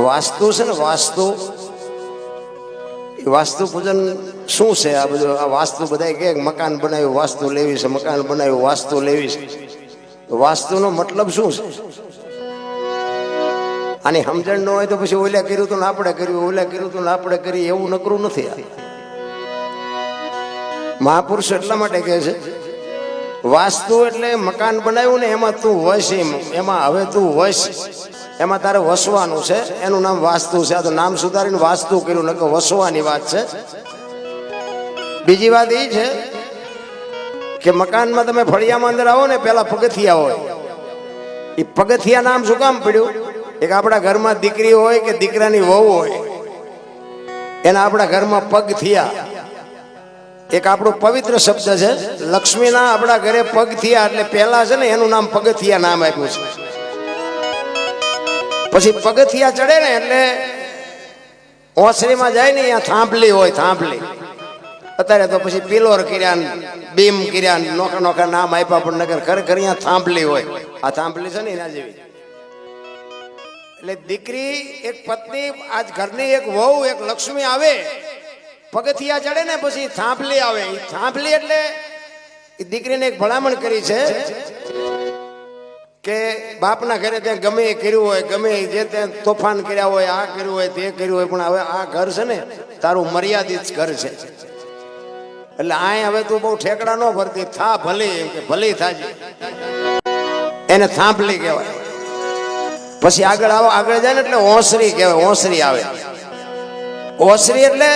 વાસ્તુ છે ને, વાસ્તુ. વાસ્તુ પૂજન શું છે આ બધું? આ વાસ્તુ બધા કે મકાન બનાવ્યું, વાસ્તુ લેવી છે, મકાન બનાવ્યું, વાસ્તુ લેવી છે. વાસ્તુનો મતલબ શું છે? આની સમજણ ન હોય તો પછી ઓલા કર્યું ને આપણે કર્યું, ઓલા કર્યું ને આપણે કરી એવું નકરું નથી આ. મહાપુરુષ એટલા માટે કહે છે, વાસ્તુ એટલે મકાન બનાવ્યું ને, એમાં તું વશ એમ. હવે તું વસ એમાં તારે વસવાનું છે. એનું નામ વાસ્તુ છે. આ તો નામ સુધારીને વાસ્તુ કર્યું, નકર વસવાની વાત છે. બીજી વાત એ છે કે મકાનમાં તમે ફળિયામાં અંદર આવો ને પેલા પગથિયા હોય. એ પગથિયા નામ શું કામ પડ્યું? એક આપણા ઘરમાં દીકરી હોય કે દીકરાની વહુ હોય. એના આપણા ઘરમાં પગ થયા. એક આપણો પવિત્ર શબ્દ છે. લક્ષ્મીના આપણા ઘરે પગ થયા એટલે પહેલા છે ને એનું નામ પગથિયા નામ આપ્યું છે. પછી પગથિયા ચડે ને એટલે ઓસરીમાં જાય ને અહીંયા થાંભલી હોય, થાંભલી. અત્યારે તો પછી પિલોર કર્યા બીમ કર્યા નોખા નોખા નામ આપ્યા પણ નગર ખરેખર અહીંયા થાંભલી હોય. આ થાંભલી છે ને એના જેવી. એટલે દીકરી, એક પત્ની, આજ ઘરની એક વહુ, એક લક્ષ્મી આવે, પગથિયા ચડે ને પછી થાંભલી આવે. થાંભલી એટલે દીકરીને એક ભલામણ કરી છે કે બાપના ઘરે ત્યાં ગમે એ કર્યું હોય, ગમે જે ત્યાં તોફાન કર્યા હોય, આ કર્યું હોય, તે કર્યું હોય, પણ હવે આ ઘર છે ને, તારું મર્યાદિત ઘર છે. એટલે આય હવે તું બહુ ઠેકડા ન ભરતી, થા ભલે એમ કે, ભલે થાજી. એને થાંભલી કહેવાય. પછી આગળ આવો, આગળ જાય ને એટલે ઓસરી કહેવાય, ઓસરી આવે. ઓસરી એટલે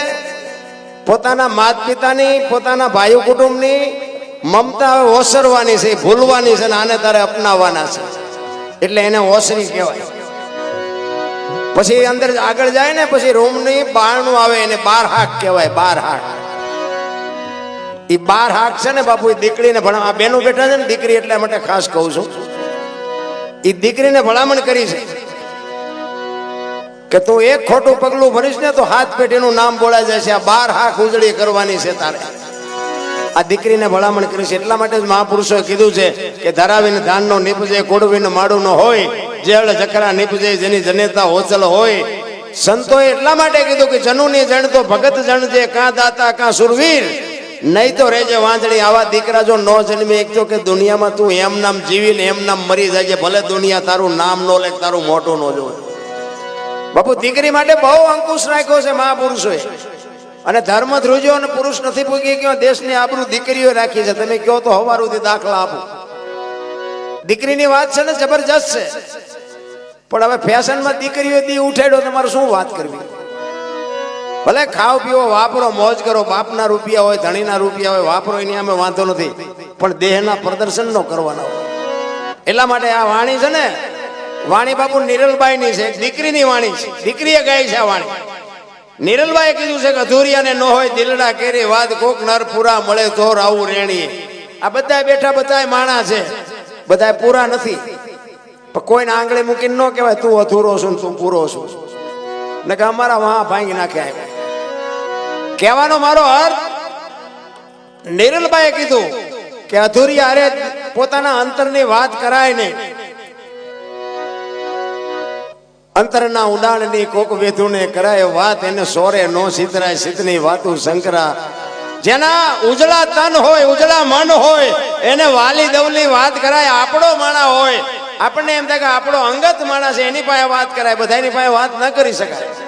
પોતાના માત પિતાની પોતાના ભાઈ કુટુંબની મમતા હવે ઓસરવાની છે, ભૂલવાની છે ને આને તારે અપનાવવાના છે. એટલે એને ઓસરી કહેવાય. પછી અંદર આગળ જાય ને, પછી રૂમની બારણું આવે એને બાર હાક કહેવાય બાર હાક એ બાર હાક છે ને બાપુ એ દીકરીને ભણા આ બેનું બેઠા છે ને, દીકરી એટલા માટે ખાસ કહું છું. એ દીકરીને ભલામણ કરી છે કે તું એક ખોટું પગલું ભરીશ ને, તો હાથ પેઢીનું નામ બોલાઈ જાય છે આ બાર હાથ ઉજળી કરવાની છે તારે. આ દીકરીને ભલામણ કરી છે. એટલા માટે જ મહાપુરુષોએ કીધું છે કે ધરાવીને ધાનનો નીપજે કોડવીને માડું ન હોય, જેળ, જકરા નીપજે જેની જનેતા હોચલ હોય. સંતોએ એટલા માટે કીધું કે જનુની જણ તો ભગત જણ છે કાં દાતા, કાં સુરવીર. નહીં તો રેજે વાંચણી આવા દીકરા જો ન જન્મે, એક તો કે દુનિયામાં તું એમ નામ જીવીને એમ નામ મરી જાય ભલે દુનિયા તારું નામ નો લે, તારું મોટું નો જોવે. બાપુ, દીકરી માટે બહુ અંકુશ રાખ્યો છે મહાપુરુષોએ. અને ધર્મ ધ્રુજો અને પુરુષ નથી પૂગી ગયો દેશની આબરૂ દીકરીઓ રાખી છે. તમે કહો તો હવારુથી દાખલા આપો. દીકરીની વાત છે ને, જબરજસ્ત છે. પણ હવે ફેશનમાં દીકરીઓ દી ઉઠાડ્યો, તમારે શું વાત કરવી? ભલે ખાવ પીવો, વાપરો, મોજ કરો, બાપના રૂપિયા હોય, ધણીના રૂપિયા હોય, વાપરો, એની અમે વાંધો નથી. પણ દેહના પ્રદર્શન નો કરવાના હોય. એટલા માટે આ વાણી છે ને, વાણી બાપુ નિરલબાઈની છે દીકરીની વાણી છે. દીકરીએ ગાય છે આ વાણી. નિરલબાઈએ કીધું છે કે અધૂરિયાને ન હોય દિલડા કેરી, વાદ કોક નર પૂરા મળે તો રાવું રેણી. આ બધા બેઠા બધા માણા છે. બધા પૂરા નથી. કોઈને આંગળી મૂકીને ન કહેવાય, તું અધૂરો છું તું પૂરો છું. ને કે અમારા વાહ ભાંગી નાખ્યા કહેવાનો મારો અર્થ નિરલભાઈ કીધું કે અધૂરી અરે પોતાના અંતરની વાત કરાય નહીં. અંતરના ઉડાણની કોક વેધુને કરાય વાત, એને સોરે નો સિતરાય, સિતની વાતું શંકરા જેના ઉજળા તન હોય, ઉજળા મન હોય, એને વાલી દવલી વાત કરાય, આપણો માણા હોય. આપણને એમ થાય કે આપણો અંગત માણસ એની પાસે વાત કરાય, બધાની પાસે વાત ન કરી શકાય.